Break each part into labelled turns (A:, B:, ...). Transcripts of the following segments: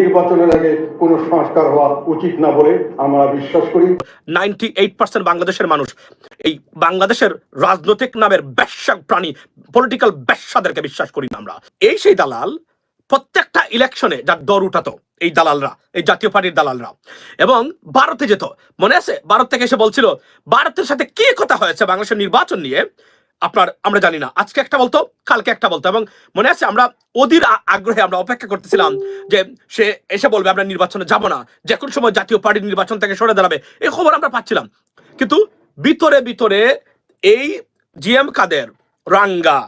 A: নির্বাচনের আগে কোনো সংস্কার হওয়া উচিত না বলে আমরা বিশ্বাস করি।
B: নাইনটি এইট পার্সেন্ট বাংলাদেশের মানুষ এই বাংলাদেশের রাজনৈতিক নামের ব্যবসা প্রাণী পলিটিক্যাল ব্যবসাদেরকে বিশ্বাস করি আমরা। এই সেই দালাল প্রত্যেকটা ইলেকশনে যার দর উঠাতো, এই দালালরা, এই জাতীয় পার্টির দালালরা। এবং ভারতে যেত, মনে আছে? ভারত থেকে এসে বলছিল, ভারতের সাথে কি কথা হয়েছে বাংলাদেশের নির্বাচন নিয়ে? আপনার, আমরা জানি না। আজকে একটা বলতো, কালকে একটা বলতো এবং মনে আছে আমরা অধীর আগ্রহে আমরা অপেক্ষা করতেছিলাম যে সে এসে বলবে, আমরা নির্বাচনে যাব না। যে কোনো সময় জাতীয় পার্টির নির্বাচন থেকে সরে দাঁড়াবে। এই খবর আমরা পাচ্ছিলাম। কিন্তু ভিতরে ভিতরে এই জিএম কাদের রাঙ্গা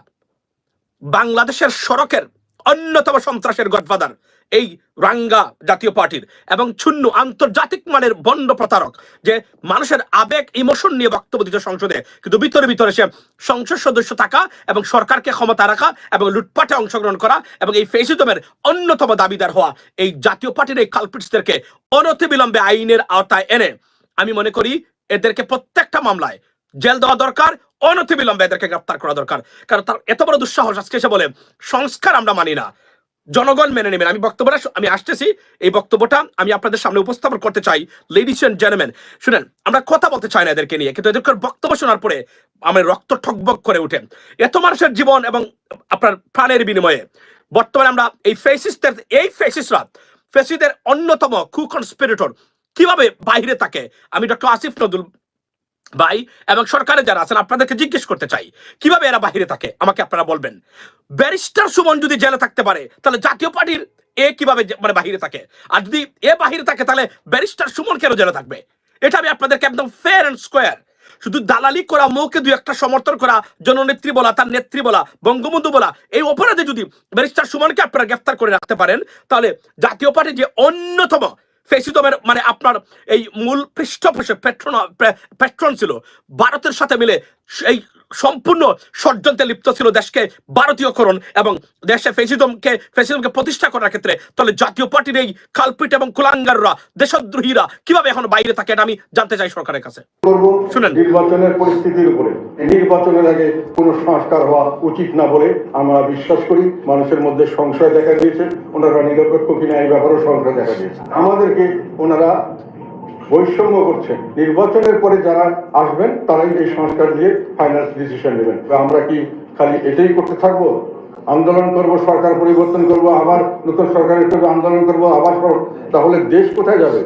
B: বাংলাদেশের সড়কের অন্যতম সন্ত্রাসের গডফাদার এই রাঙ্গা জাতীয় পার্টির এবং শূন্য আন্তর্জাতিক মানের বন্ড প্রতারক যে মানুষের আবেগ ইমোশন নিয়ে বক্তব্য দিত সংসদে। কিন্তু ভিতরে ভিতরে সে সংসদ সদস্য থাকা এবং সরকারকে ক্ষমতা রাখা এবং লুটপাটে অংশগ্রহণ করা এবং এই ফেসিজমের অন্যতম দাবিদার হওয়া এই জাতীয় পার্টির এই কালপিটসদেরকে অনতিবিলম্বে আইনের আওতায় এনে, আমি মনে করি এদেরকে প্রত্যেকটা মামলায় জেল দেওয়া দরকার, অনতিবিলম্বে এদেরকে গ্রেপ্তার করা দরকার। কারণ তার এত বড় দুঃসাহস, আজকে এসে বলে, সংস্কার আমরা মানি না। জনগণ মেনে নেবেন। আমি বক্তব্যটা আমি আসতেছি। এই বক্তব্যটা আমি আপনাদের সামনে উপস্থাপন করতে চাই। লেডিস এন্ড জেন্টলম্যান শুনেন, আমরা কথা বলতে চাই না এদেরকে নিয়ে, কিন্তু এদেরকে বক্তব্য শোনার পরে আমার রক্ত ঠকবক করে উঠে এত মানুষের জীবন এবং আপনার প্রাণের বিনিময়ে বর্তমানে আমরা এই ফেসিসদের এই ফেসিসরা ফেসিদের অন্যতম কুকনস্পিরেটর কীভাবে বাইরে থাকে? আমি ডক্টর আসিফ নদুল ভাই এবং সরকারে যারা আছেন, আপনাদেরকে জিজ্ঞেস করতে চাই, কীভাবে এরা বাহিরে থাকে? আমাকে আপনারা বলবেন। ব্যারিস্টার সুমন যদি জেলে থাকতে পারে, তাহলে জাতীয় পার্টির এ কীভাবে মানে বাহিরে থাকে? আর যদি এ বাহিরে থাকে, তাহলে ব্যারিস্টার সুমন কেন জেলে থাকবে? এটা আমি আপনাদেরকে একদম ফেয়ার অ্যান্ড স্কোয়ার শুধু দালালি করা মৌকে দুই একটা সমর্থন করা, জননেত্রী বলা, তার নেত্রী বলা, বঙ্গবন্ধু বলা, এই অপরাধে যদি ব্যারিস্টার সুমনকে আপনারা গ্রেফতার করে রাখতে পারেন, তাহলে জাতীয় পার্টি যে অন্যতম ফেসিদমের মানে আপনার এই মূল পৃষ্ঠপোষক প্যাট্রন পেট্রন ছিল। ভারতের সাথে মিলে এই সম্পূর্ণ ষড়যন্ত্রে লিপ্ত ছিল দেশকে ভারতীয়করণ এবং দেশে ফেসিদমকে ফেসিদমকে প্রতিষ্ঠা করার ক্ষেত্রে। তাহলে জাতীয় পার্টির এই কালপিট এবং কুলাঙ্গাররা দেশদ্রোহীরা কীভাবে এখন বাইরে থাকে এটা আমি জানতে চাই সরকারের কাছে। শুনেন।
A: নির্বাচনের পরিস্থিতির উপরে। নির্বাচনের আগে কোনো সংস্কার হওয়া উচিত না বলে আমরা বিশ্বাস করি। মানুষের মধ্যে সংশয় দেখা দিয়েছে। ওনারা নিরপেক্ষ কিনা এই ব্যাপারেও সংশয় দেখা দিয়েছে। আমাদেরকে ওনারা বৈষম্য করছে। নির্বাচনের পরে যারা আসবেন, তারাই এই সংস্কার দিয়ে ফাইনাল ডিসিশন নেবেন। আমরা কি খালি এটাই করতে থাকব? আন্দোলন করব, সরকার পরিবর্তন করব, আবার নতুন সরকারের আন্দোলন করব, আবার তাহলে দেশ কোথায় যাবে?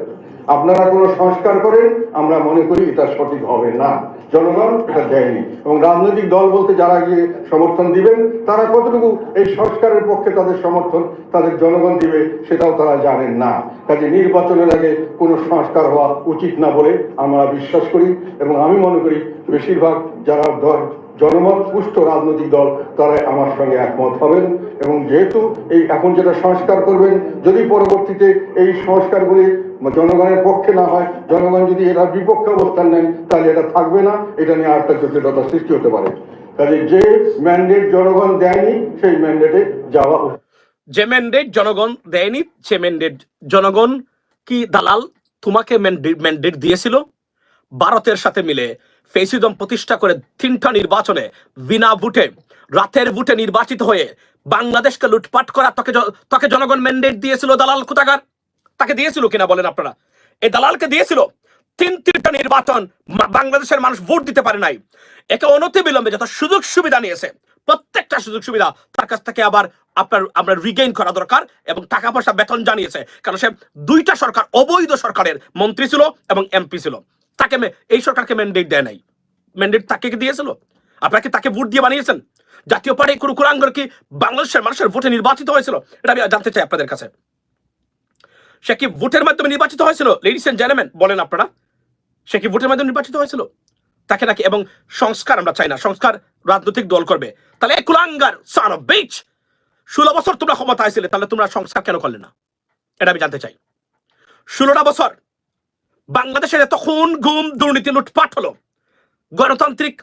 A: আপনারা কোনো সংস্কার করেন, আমরা মনে করি এটা সঠিক হবে না। জনগণ এটা দেয়নি। এবং রাজনৈতিক দল বলতে যারা গিয়ে সমর্থন দিবেন, তারা কতটুকু এই সংস্কারের পক্ষে তাদের সমর্থন তাদের জনগণ দিবে, সেটাও তারা জানেন না। কাজে নির্বাচনের আগে কোনো সংস্কার হওয়া উচিত না বলে আমরা বিশ্বাস করি এবং আমি মনে করি, বেশিরভাগ যারা দল জনমত, পুষ্ট রাজনৈতিক দল, তারা আমার সঙ্গে একমত হবেন এবং যেহেতু এই এখন যেটা সংস্কার করবেন, যদি পরবর্তীতে এই সংস্কারগুলি জনগণের পক্ষে না হয়, জনগণ যদি এরা বিপক্ষে অবস্থান নেন, তাহলে এটা থাকবে না, এটা নিয়ে আরেকটা জটিলতা সৃষ্টি হতে পারে কাজে যে ম্যান্ডেট জনগণ দেয়নি, সেই ম্যান্ডেটে যাওয়া।
B: যে ম্যান্ডেট জনগণ দেয়নি, সে ম্যান্ডেট জনগণ কি দালাল তোমাকে ম্যান্ডেট দিয়েছিল ভারতের সাথে মিলে ফেসিদম প্রতিষ্ঠা করে তিনটা নির্বাচনে বিনা ভোটে, রাতের ভোটে নির্বাচিত হয়ে বাংলাদেশকে লুটপাট করা তাকে তাকে জনগণ ম্যান্ডেট দিয়েছিল দালাল কোথাকার? তাকে দিয়েছিল কিনা বলেন আপনারা? এই দালালকে দিয়েছিল। তিন তিনটা নির্বাচন বাংলাদেশের মানুষ ভোট দিতে পারে নাই। একে অনতি বিলম্বে যত সুযোগ সুবিধা নিয়েছে, প্রত্যেকটা সুযোগ সুবিধা তার কাছ থেকে আবার আপনার, আমরা রিগেইন করা দরকার এবং টাকা পয়সা বেতন জানিয়েছে। কারণ সে দুইটা সরকার, অবৈধ সরকারের মন্ত্রী ছিল এবং এমপি ছিল। তাকে এই ম্যান্ডেট দেয় নাই। ম্যান্ডেট তাকে দিয়েছিল? আপনাকে তাকে ভোট দিয়ে বানিয়েছেন? জাতীয় পার্টি কুরুকুরাঙ্গর কি বাংলাদেশের মানুষের ভোটে নির্বাচিত হয়েছিল? এটা আমি জানতে চাই আপনাদের কাছে। সে কি ভোটের মাধ্যমে নির্বাচিত হয়েছিল? লেডিস এন্ড জেন্টলম্যান বলেন আপনারা। সে কি ভোটের মাধ্যমে নির্বাচিত হয়েছিল? তাকে নাকি এবং সংস্কার আমরা চাই না। সংস্কার রাজনৈতিক দল করবে। তাহলে কুলাঙ্গার সান অফ বিচ ষোলো বছর তোমরা ক্ষমতায় ছিলে, তাহলে তোমরা সংস্কার কেন করলে না? এটা আমি জানতে চাই। ষোলোটা বছর বাংলাদেশের এত খুন, গুম, দুর্নীতি, লুটপাট হলো। গণতান্ত্রিক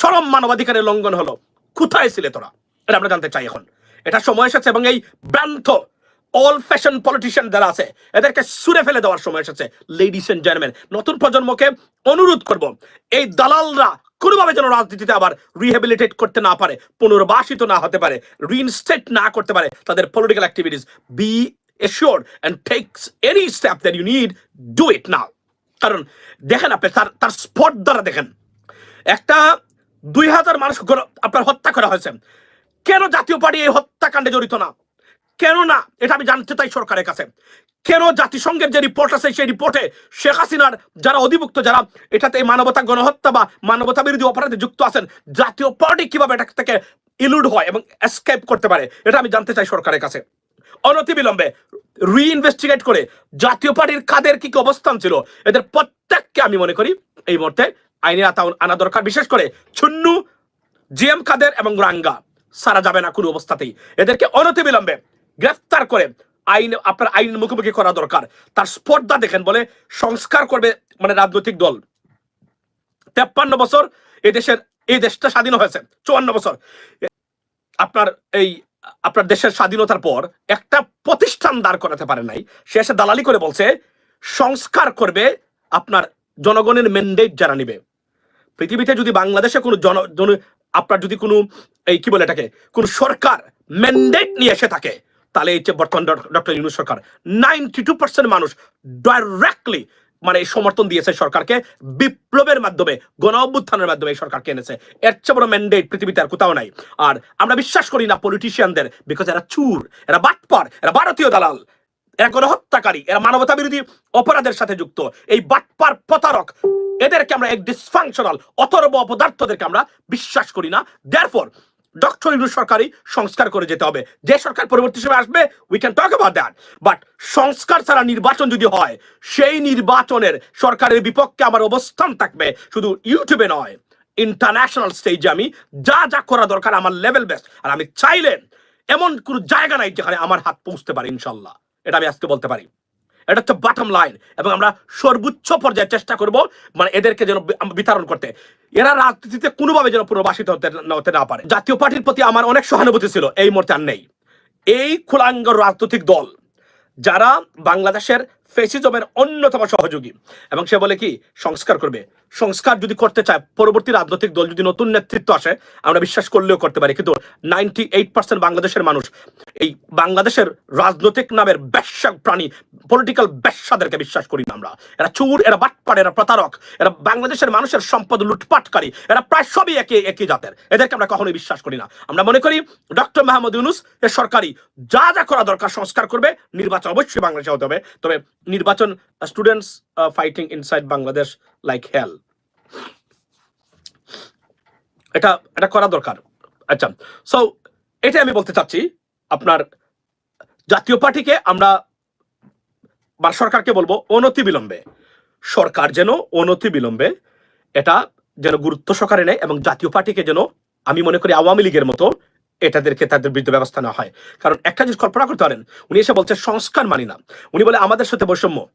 B: চরম মানবাধিকারের লঙ্ঘন হলো। কোথায় ছিলে তোরা? এটা আমরা জানতে চাই এখন। এটা সময় এসেছে এবং এই ভ্রান্ত অল ফ্যাশন পলিটিশিয়ান যারা আছে, এদেরকে সুরে ফেলে দেওয়ার সময় এসেছে। লেডিস এন্ড জেন্টলম্যান নতুন প্রজন্মকে অনুরোধ করব, এই দালালরা কোনোভাবে যেন রাজনীতিতে আবার রিহেবিলিটেট করতে না পারে, পুনর্বাসিত না হতে পারে রিইনস্টেট না করতে পারে, তাদের political activities be assured and takes any step that you need, do it now কারণ দেখেন আপনি, তার তার স্পট দ্বারা দেখেন। একটা দুই হাজার মানুষ আপনার হত্যা করা হয়েছে। কেন জাতীয় পার্টি এই হত্যাকাণ্ডে জড়িত না? কেন না? এটা আমি জানতে চাই সরকারের কাছে। কেন জাতিসংঘের যে রিপোর্ট আছে, সেই রিপোর্টে শেখ হাসিনার যারা অধিভুক্ত, যারা এটাতে মানবতা, গণহত্যা বা মানবতা বিরোধী অপরাধে যুক্ত আছেন, জাতীয় পার্টি কীভাবে এটা থেকে ইলুড হয় এবং এসকেপ করতে পারে, এটা আমি জানতে চাই সরকারের কাছে। অনতিবিলম্বে রিইনভেস্টিগেট করে জাতীয় পার্টির কাদের কি কি অবস্থান ছিল, এদের প্রত্যেককে আমি মনে করি এই মুহূর্তে আইনের আতা আনা দরকার, বিশেষ করে ছুন্নু জিএম কাদের এবং রাঙ্গা। সারা যাবে না কোনো অবস্থাতেই। এদেরকে অনতিবিলম্বে গ্রেফতার করে আইন, আপনার আইনের মুখোমুখি করা দরকার। তার স্পর্ধা দেখেন বলে সংস্কার করবে মানে রাজনৈতিক দল। তেপ্পান্ন বছর এই দেশের এই দেশটা স্বাধীন হয়েছে, চুয়ান্ন বছর। আপনার এই আপনার দেশের স্বাধীনতার পর একটা প্রতিষ্ঠান দাঁড় করাতে পারে নাই। সে এসে দালালি করে বলছে, সংস্কার করবে আপনার জনগণের ম্যান্ডেট যারা নিবে। পৃথিবীতে যদি বাংলাদেশে কোনো জন আপনার যদি কোনো, এই কি বলে এটাকে, কোন সরকার ম্যান্ডেট নিয়ে এসে থাকে, তাহলে এই যে বর্তমান ডক্টর ইউনুস সরকার নাইনটি টু পার্সেন্ট মানুষ ডাইরেক্টলি মানে সমর্থন দিয়েছে সরকারকে। বিপ্লবের মাধ্যমে গণ অভ্যুত্থানের মাধ্যমে এই সরকারকে এনেছে। এর চেয়ে বড় ম্যান্ডেট পৃথিবীতে আর কোথাও নাই। আর আমরা বিশ্বাস করি না পলিটিশিয়ানদের বিকজ এরা চুর, এরা বাটপার, এরা ভারতীয় দালাল। এরা গণহত্যাকারী, এরা মানবতা বিরোধী অপরাধের সাথে যুক্ত। এই বাটপার প্রতারক, এদেরকে আমরা এক ডিসফাংশনাল অথর্ব অপদার্থদেরকে আমরা বিশ্বাস করি না। দেয়ারফর ডক্টর ইউনুস সরকারই সংস্কার করে যেতে হবে। যে সরকার পরবর্তী সময় আসবে we can talk about that but সংস্কার ছাড়া নির্বাচন যদি হয়, সেই নির্বাচনের সরকারের বিপক্ষে আমার অবস্থান থাকবে শুধু ইউটিউবে নয় ইন্টারন্যাশনাল স্টেজে আমি যা যা করা দরকার আমার লেভেল বেস্ট আর আমি চাইলেন এমন কোনো জায়গা নাই যেখানে আমার হাত পৌঁছতে পারে, ইনশাল্লাহ। এটা আমি আজকে বলতে পারি। এটা হচ্ছে বাটম লাইন এবং আমরা সর্বোচ্চ পর্যায়ে চেষ্টা করব মানে এদেরকে যেন বিতরণ করতে। এরা রাজনীতিতে কোনোভাবে যেন পুনর্বাসিত হতে হতে না পারে। জাতীয় পার্টির প্রতি আমার অনেক সহানুভূতি ছিল, এই মুহূর্তে আর নেই। এই খোলাঙ্গ রাজনৈতিক দল, যারা বাংলাদেশের ফেসিজমের অন্যতম সহযোগী। এবং সে বলে কি, সংস্কার করবে। সংস্কার যদি করতে চায়, পরবর্তী রাজনৈতিক দল যদি নতুন নেতৃত্ব আসে, আমরা বিশ্বাস করলেও করতে পারি। কিন্তু নাইনটি এইট পার্সেন্ট বাংলাদেশের মানুষ এই বাংলাদেশের রাজনৈতিক নামের ব্যবসা প্রাণী পলিটিক্যাল ব্যবসাদেরকে বিশ্বাস করি না আমরা। এরা চুর, এরা বাটপাট এরা প্রতারক, এরা বাংলাদেশের মানুষের সম্পদ লুটপাটকারী, এরা প্রায় সবই একই একই জাতের। এদেরকে আমরা কখনোই বিশ্বাস করি না। আমরা মনে করি ডক্টর মাহমুদ ইউনুস এর সরকারি যা যা করা দরকার সংস্কার করবে, নির্বাচন অবশ্যই বাংলাদেশে হতে হবে। তবে নির্বাচন students fighting inside Bangladesh like hell এটা এটা করা দরকার। আচ্ছা সো এটা আমি বলতে চাচ্ছি আপনার জাতীয় পার্টিকে আমরা বা সরকারকে বলব অনতি বিলম্বে সরকার যেন অনতি বিলম্বে এটা যেন গুরুত্ব সহকারে নেয় এবং জাতীয় পার্টিকে যেন আমি মনে করি আওয়ামী লীগের মতো এটাদেরকে তাদের বিরুদ্ধে ব্যবস্থা নেওয়া হয়। কারণ একটা জিনিস কল্পনা করতে পারেন, উনি এসে বলছে, সংস্কার মানি না। উনি বলে, আমাদের সাথে বৈষম্য।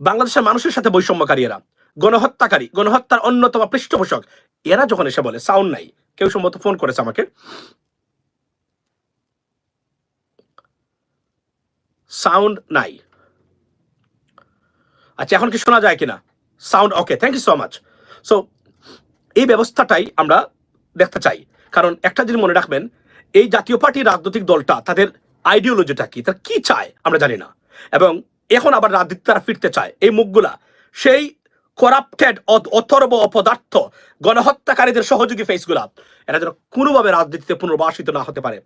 B: বাংলাদেশের মানুষের সাথে বৈষম্যকারী এরা। গণহত্যাকারী, গণহত্যার অন্যতম পৃষ্ঠপোষক। এরা যখন এসে বলে, সাউন্ড নাই। কেউ সম্ভবত ফোন করেছে আমাকে। সাউন্ড নাই। আচ্ছা এখন কি শোনা যায় কিনা? Sound, okay, thank you so much. So, এই ব্যবস্থাটাই আমরা দেখতে চাই। কারণ একটা জিনিস মনে রাখবেন, এই জাতীয় পার্টি রাজনৈতিক দলটা তাদের আইডিওলজিটা কি? তারা কি চায় আমরা জানি না। এবং এখন আবার রাজনীতি তারা ফিরতে চায়। এই মুখগুলা, সেই করাপ্টেড অথর্ব অপদার্থ গণহত্যাকারীদের সহযোগী ফেসগুলা এরা যেন কোনোভাবে রাজনীতিতে পুনর্বাসিত না হতে পারে।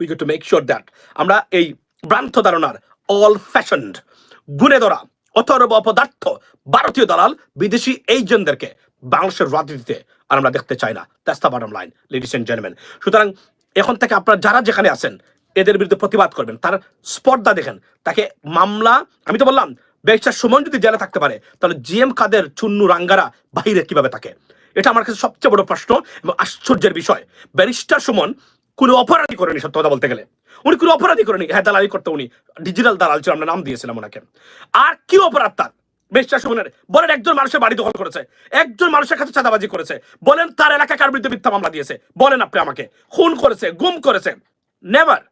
B: We get to make sure that আমরা এই ভ্রান্ত ধারণার অল ফ্যাশনড গুনে ধরা অথর্ব অপদার্থ, ভারতীয় দালাল, বিদেশি এজেন্টদেরকে বাংলাদেশের রাজনীতিতে আর আমরা দেখতে চাই না। That's the bottom line ladies and gentleman সুতরাং এখন থেকে আপনারা যারা যেখানে আছেন, এদের বিরুদ্ধে প্রতিবাদ করবেন। তার স্পর্ধা দেখেন, তাকে মামলা, আমি তো বললাম বেচার সুমন যদি জেলে থাকতে পারে, তাহলে জিএম কাদের চুন্নু রাঙ্গারা বাহিরে কীভাবে থাকে? এটা আমার কাছে সবচেয়ে বড় প্রশ্ন এবং আশ্চর্যের বিষয়। ব্যারিস্টার সুমন কোনো অপরাধী করেনি, সত্য কথা বলতে গেলে। উনি কোনো অপরাধী করেনি। হ্যাঁ দালালি করতে উনি, ডিজিটাল দালাল ছিল, আমরা নাম দিয়েছিলাম ওনাকে। আর কি অপরাধ তার? বিশ্বাস সুমনের বলেন একজন মানুষের বাড়ি দখল করেছে, একজন মানুষের কাছে চাঁদাবাজি করেছে। বলেন তার এলাকায় কার বিরুদ্ধে মিথ্যা মামলা দিয়েছে। বলেন আপনি আমাকে। খুন করেছে, গুম করেছে। নেভার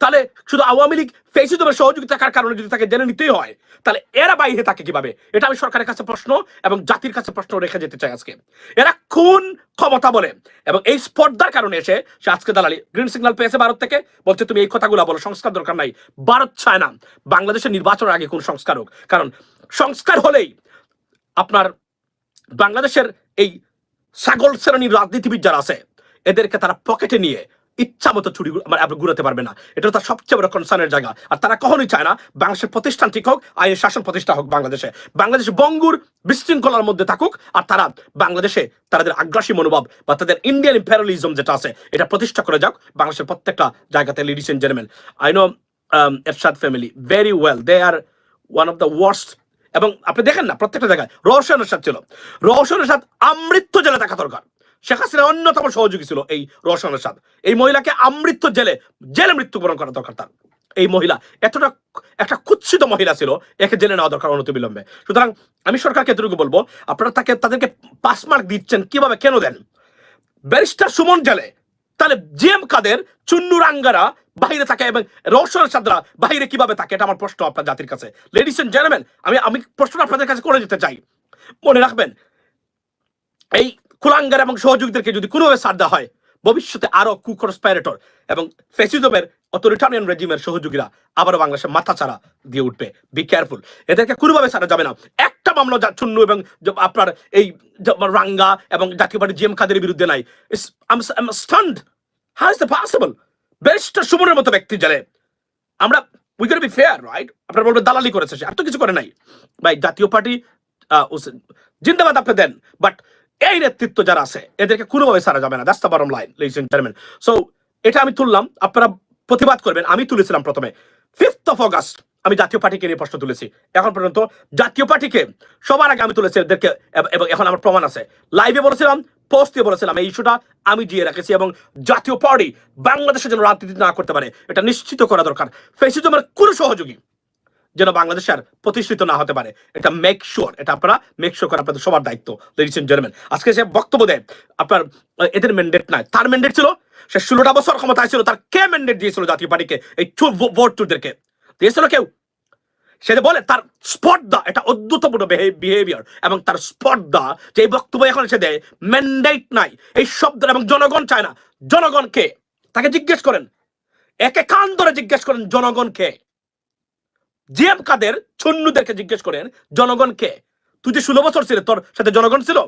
B: তাহলে শুধু আওয়ামী লীগ ফেসিজমের সহযোগিতা থাকার কারণে যদি তাকে জেনে নিতেই হয়? তাহলে এরা বাইরে থাকে কীভাবে? এটা আমি সরকারের কাছে প্রশ্ন এবং জাতির কাছে প্রশ্ন রেখে যেতে চাই আজকে। এরা খুন ক্ষমতা বলে এবং এই স্পর্ধার কারণে এসে সে আজকে দালালি গ্রিন সিগন্যাল পেয়েছে ভারত থেকে। বলছে, তুমি এই কথাগুলো বলো, সংস্কার দরকার নাই। ভারত চায় না। বাংলাদেশের নির্বাচনের আগে কোন সংস্কার হোক। কারণ সংস্কার হলেই আপনার বাংলাদেশের এই ছাগল শ্রেণির রাজনীতিবিদ যারা আছে, এদেরকে তারা পকেটে নিয়ে ইচ্ছা মতো চুরি মানে আপনি ঘুরাতে পারবে না। এটা তার সবচেয়ে বড় কনসার্নের জায়গা। আর তারা কখনোই চায় না বাংলাদেশের প্রতিষ্ঠান ঠিক হোক আইনের শাসন প্রতিষ্ঠা হোক বাংলাদেশে। বাংলাদেশ বঙ্গুর বিশৃঙ্খলার মধ্যে থাকুক, আর তারা বাংলাদেশে তাদের আগ্রাসী মনোভাব বা তাদের ইন্ডিয়ান ইম্পেরিয়ালিজম যেটা আছে, এটা প্রতিষ্ঠা করে যাক বাংলাদেশের প্রত্যেকটা জায়গাতে ladies and gentleman I know Ershad family very well they are one of the worst এবং আপনি দেখেন না, প্রত্যেকটা জায়গায় রওশন এরশাদ ছিল। রওশন এরশাদ আমৃত্যু জেলে থাকা দরকার। শেখ হাসিনা অন্যতম সহযোগী ছিল এই রওশন এরশাদ এই মহিলাকে আমৃত্যু জেলে জেলে মৃত্যুবরণ করা দরকার তার। এই মহিলা এতটা একটা কুৎসিত মহিলা ছিল, একে জেলে নেওয়া দরকার অনতি বিলম্বে। সুতরাং আমি সরকারকে এতটুকু বলব, আপনারা তাকে, তাদেরকে পাস মার্ক দিচ্ছেন, কীভাবে কেন দেন? ব্যারিস্টার সুমন জেলে, তাহলে জিএম কাদের চুন্নু রাঙ্গারা বাইরে থাকে এবং রওশন সাদরা বাইরে কীভাবে থাকে এটা আমার প্রশ্ন আপনার জাতির কাছে। লেডিস এন্ড জেন্টলম্যান আমি আমি প্রশ্নটা আপনাদের কাছে করে যেতে চাই। মনে রাখবেন, এই কুলাঙ্গার এবং সহযোগীদেরকে যদি কোনোভাবে ছাড় দেওয়া হয়, ভবিষ্যতে আরও কুকরস্পাইরেটর এবং ফেসিজমের অথরিটারিয়ান রেজিমের সহযোগীরা আবারও বাংলাদেশে মাথা ছাড়া দিয়ে উঠবে। বি কেয়ারফুল এদেরকে কোনোভাবে ছাড়া যাবে না। একটা মামলা যা চুন্নু এবং আপনার এই রাঙ্গা এবং জাতীয় পার্টি জিএম খাদের বিরুদ্ধে নাই। Stand how is the possible barrister সুমনের মতো ব্যক্তি জানে। আমরা we can be fair right আপনারা বলবেন, দালালি করেছে সে। আর তো কিছু করে নাই। ভাই, জাতীয় পার্টি জিন্দাবাদ আপনি দেন। বাট এই নেতৃত্ব যারা আছে, এদেরকে কোনোভাবে সারা যাবে না। The bottom line ladies and gentleman so এটা আমি তুললাম। আপনারা প্রতিবাদ করবেন। আমি তুলেছিলাম প্রথমে। ফিফথ অফ অগাস্ট আমি জাতীয় পার্টিকে নিয়ে প্রশ্ন তুলেছি। এখন পর্যন্ত জাতীয় পার্টিকে সবার আগে আমি তুলেছি এদেরকে, এবং এখন আমার প্রমাণ আছে। লাইভে বলেছিলাম পোস্ট বলেছিলাম এই ইস্যুটা আমি দিয়ে রেখেছি, এবং জাতীয় পার্টি বাংলাদেশের জন্য রাজনীতি না করতে পারে, এটা নিশ্চিত করা দরকার। ফেসিজমের কোন সহযোগী যেন বাংলাদেশ আর প্রতিষ্ঠিত না হতে পারে, এটা মেক শিওর এটা আপনারা মেক শিওর করা আপনাদের সবার দায়িত্ব লেডিস এন্ড জেন্টলম্যান আজকে সে বক্তব্য দেয়, আপনার এদের ম্যান্ডেট নাই। তার ম্যান্ডেট ছিল, সে ষোলোটা বছর ক্ষমতায় ছিল, তার কে ম্যান্ডেট দিয়েছিল জাতীয় পার্টিকে, এই ভোট চুরদেরকে দিয়েছিল কেউ? সে যে বলে, তার স্পর্ধা, এটা অদ্ভুতপূর্ণ বিহেভিয়ার এবং তার স্পর্ধা যে এই বক্তব্য এখন সে দেয় ম্যান্ডেট নাই। এই শব্দ এবং জনগণ চায় না। জনগণকে তাকে জিজ্ঞেস করেন। একে কান ধরে জিজ্ঞেস করেন জনগণকে জিএম কাদের, ছন্নুদেরকে জিজ্ঞেস করেন, জনগণ কে? তুই যে ষোলো বছর ছিল, তোর সাথে জনগণ ছিল?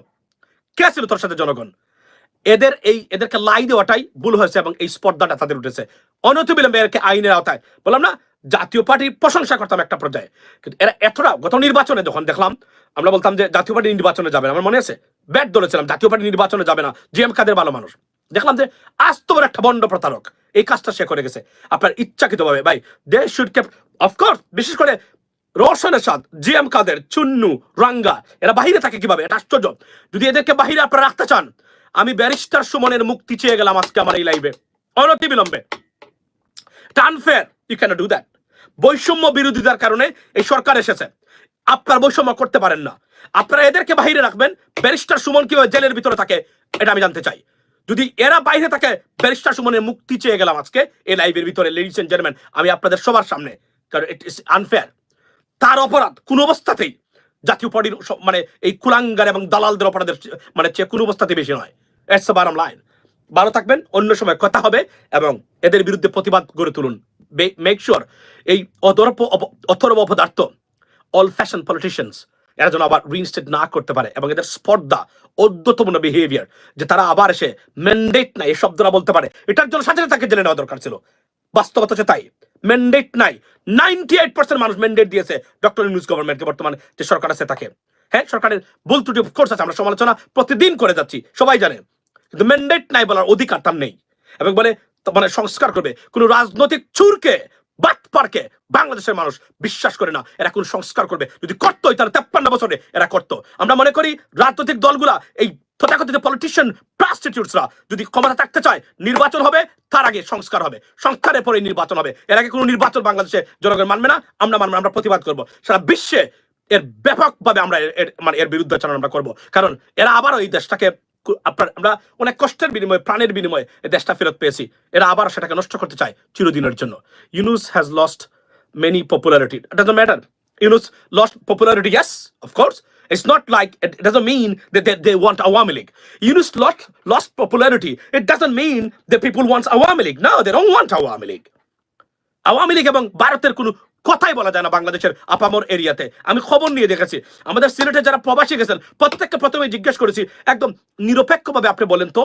B: কে ছিল তোর সাথে জনগণ? এদের এই, এদেরকে লাই দেওয়াটাই ভুল হয়েছে এবং এই স্পর্ধাটা তাদের উঠেছে। অনতি এরকে আইনের আওতায়। বললাম না জাতীয় পার্টির প্রশংসা করতাম একটা পর্যায়ে। কিন্তু এরা এতটা, গত নির্বাচনে যখন দেখলাম, আমরা বলতাম যে জাতীয় পার্টি নির্বাচনে যাবে না, আমার মনে আছে, ব্যাট ধরেছিলাম, জাতীয় পার্টি নির্বাচনে যাবে না জি এম কাদের ভালো মানুষ। দেখলাম যে আস্ত বড় একটা বন্ড প্রতারক, এই কাজটা সে করে গেছে। আপনার ইচ্ছাকৃতভাবে, ভাই, দে শুড কেপ অফকোর্স বিশেষ করে রোশনের সাদ জি এম কাদের, চুন্নু, রাঙ্গা, এরা বাহিরে থাকে কীভাবে? এটা আশ্চর্য। যদি এদেরকে বাহিরে আপনারা রাখতে চান, আমি ব্যারিস্টার সুমনের মুক্তি চেয়ে গেলাম আজকে আমার এই লাইভে অনতি বিলম্বে unfair you can do that বৈষম্য বিরোধিতার কারণে এই সরকার এসেছে। আপনার বৈষম্য করতে পারেন না। আপনারা এদেরকে বাইরে রাখবেন, ব্যারিস্টার সুমন কীভাবে জেলের ভিতরে থাকে, এটা আমি জানতে চাই। যদি এরা বাইরে থাকে, ব্যারিস্টার সুমনের মুক্তি চেয়ে গেলাম আজকে এই লাইভের ভিতরে লেডিস এন্ড জেন্টলম্যান আমি আপনাদের সবার সামনে, কারণ ইট ইস আনফেয়ার তার অপরাধ কোন অবস্থাতেই জাতীয় পার্টির মানে এই কুলাঙ্গার এবং দালালদের অপরাধের মানে চেয়ে কোনো অবস্থাতে বেশি নয়। এটস বারাম লাইন ভালো থাকবেন, অন্য সময় কথা হবে, এবং এদের বিরুদ্ধে প্রতিবাদ গড়ে তুলুন। মেক শিওর এই অদরপ অথর্ব অপদার্থ অল ফ্যাশন পলিটিশিয়ানস এরা যেন আবার রিইনস্টেট না করতে পারে এবং এদের স্পর্ধা অদ্যতপূর্ণ বিহেভিয়ার যে তারা আবার এসে ম্যান্ডেট নাই এই শব্দটা বলতে পারে, এটার জন্য সাথে তাকে জেলে নেওয়া দরকার ছিল। বাস্তবতা হচ্ছে তাই ম্যান্ডেট নাই নাইনটি এইট পার্সেন্ট মানুষ ম্যান্ডেট দিয়েছে ডক্টর নিউজ গভর্নমেন্টকে বর্তমানে, যে সরকার আছে তাকে। হ্যাঁ সরকারের ভুল ত্রুটি কোর্স আছে, আমরা সমালোচনা প্রতিদিন করে যাচ্ছি, সবাই জানে। কিন্তু ম্যান্ডেট নাই বলার অধিকার তার নেই। এবং বলে মানে সংস্কার করবে। কোন রাজনৈতিক চুরকে, বাটপারকে বাংলাদেশের মানুষ বিশ্বাস করে না। এরা কোন সংস্কার করবে। যদি করতোই তাহলে তেপ্পান্ন বছরে এরা করতো। আমরা মনে করি রাজনৈতিক দলগুলা, এই তথাকথিত পলিটিশিয়ান প্রস্টিটিউটসরা যদি ক্ষমতা থাকতে চায়, নির্বাচন হবে, তার আগে সংস্কার হবে। সংস্কারের পরে নির্বাচন হবে। এর আগে কোনো নির্বাচন বাংলাদেশে জনগণ মানবে না। আমরা মানবে আমরা প্রতিবাদ করব। সারা বিশ্বে এর ব্যাপকভাবে আমরা এর- মানে এর বিরুদ্ধে আচরণ আমরা করব। কারণ এরা আবারও এই দেশটাকে আমরা অনেক কষ্টের বিনিময়ে প্রাণের বিনিময়ে দেশটা ফেরত পেয়েছি এরা আবার সেটাকে নষ্ট করতে চায় চিরদিনের জন্য Yunus has lost. It doesn't matter. Yunus lost popularity, yes, of course. It's not like it doesn't mean that they, they want Awami League. Yunus lost lost popularity. It doesn't mean that people want Awami League. No, they don't want Awami League. Awami League এবং ভারতের কোনো কথাই বলা যায় না বাংলাদেশের আপামর এরিয়াতে। আমি খবর নিয়ে দেখেছি, আমাদের সিলেটে যারা প্রবাসী গেছেন, প্রত্যেককে প্রথমে জিজ্ঞেস করেছি, একদম নিরপেক্ষভাবে আপনি বলেন তো,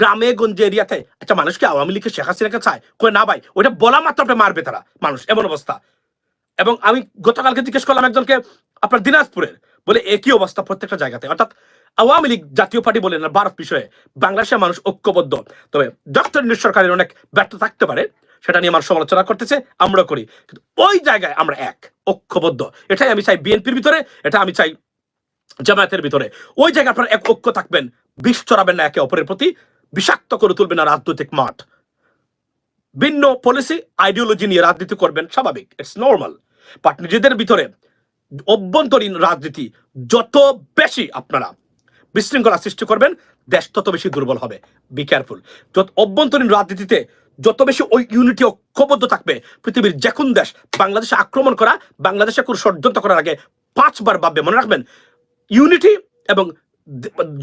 B: গ্রামে গঞ্জে এরিয়াতে আচ্ছা মানুষকে আওয়ামী লীগকে শেখ হাসিনাকে চায়? কই না ভাই, ওইটা বলা মাত্র আপনি মারবে তারা, মানুষ, এমন অবস্থা। এবং আমি গতকালকে জিজ্ঞেস করলাম একজনকে, আপনার দিনাজপুরের, বলে একই অবস্থা প্রত্যেকটা জায়গাতে? অর্থাৎ আওয়ামী লীগ জাতীয় পার্টি বলেন না ভারত বিষয়ে, বাংলাদেশের মানুষ ঐক্যবদ্ধ। তবে ডক্টর সরকারের অনেক ব্যর্থ থাকতে পারে সেটা নিয়ে আমার সমালোচনা করতেছে আমরা করি। কিন্তু ওই জায়গায় আমরা এক, ঐক্যবদ্ধ। এটাই আমি চাই বিএনপির ভিতরে, এটা আমি চাই জামায়াতের ভিতরে। ওই জায়গায় আপনারা এক ঐক্য থাকবেন, বিষ চড়াবেন না একে অপরের প্রতি, বিষাক্ত করে তুলবেন না রাজনৈতিক মাঠ। ভিন্ন পলিসি আইডিওলজি নিয়ে রাজনীতি করবেন, স্বাভাবিক ইটস নর্মাল বাট নিজেদের ভিতরে অভ্যন্তরীণ রাজনীতি, যত বেশি আপনারা বিশৃঙ্খলা সৃষ্টি করবেন, দেশ তত বেশি দুর্বল হবে। বি কেয়ারফুল যত অভ্যন্তরীণ রাজনীতিতে যত বেশি ওই ইউনিটি ঐক্যবদ্ধ থাকবে, পৃথিবীর যে কোন দেশ বাংলাদেশে আক্রমণ করা, বাংলাদেশে কোনো ষড়যন্ত্র করার আগে পাঁচবার ভাববে। মনে রাখবেন, ইউনিটি এবং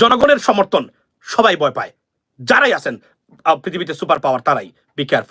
B: জনগণের সমর্থন সবাই ভয় পায়। যারাই আছেন পৃথিবীতে সুপার পাওয়ার তারাই। Be careful